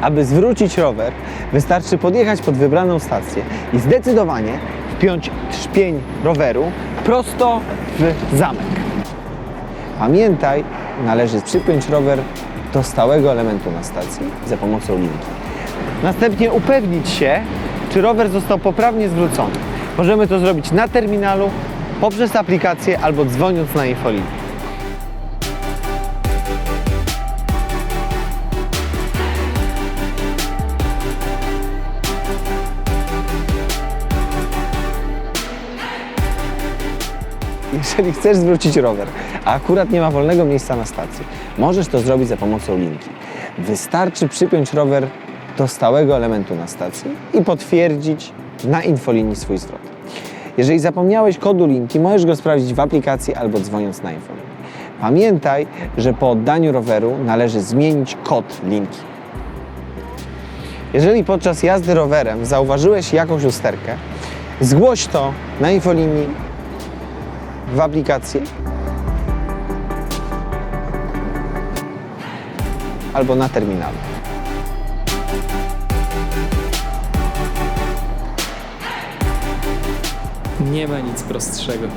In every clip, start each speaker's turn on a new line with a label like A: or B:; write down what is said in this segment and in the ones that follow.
A: Aby zwrócić rower, wystarczy podjechać pod wybraną stację i zdecydowanie wpiąć trzpień roweru prosto w zamek. Pamiętaj, należy przypiąć rower do stałego elementu na stacji za pomocą linki. Następnie upewnić się, czy rower został poprawnie zwrócony. Możemy to zrobić na terminalu, poprzez aplikację albo dzwoniąc na infolinię. Jeżeli chcesz zwrócić rower, a akurat nie ma wolnego miejsca na stacji, możesz to zrobić za pomocą linki. Wystarczy przypiąć rower do stałego elementu na stacji i potwierdzić na infolinii swój zwrot. Jeżeli zapomniałeś kodu linki, możesz go sprawdzić w aplikacji albo dzwoniąc na infolinię. Pamiętaj, że po oddaniu roweru należy zmienić kod linki. Jeżeli podczas jazdy rowerem zauważyłeś jakąś usterkę, zgłoś to na infolinii w aplikacji albo na terminalu.
B: Nie ma nic prostszego.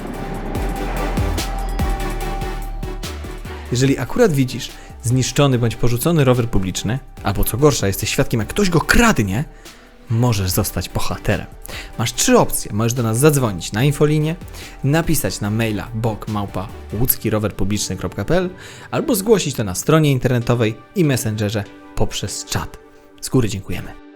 C: Jeżeli akurat widzisz zniszczony bądź porzucony rower publiczny, albo co gorsza, jesteś świadkiem, jak ktoś go kradnie, możesz zostać bohaterem. Masz trzy opcje. Możesz do nas zadzwonić na infolinię, napisać na maila bokmałpa łódzkirowerpubliczny.pl albo zgłosić to na stronie internetowej i messengerze poprzez czat. Z góry dziękujemy.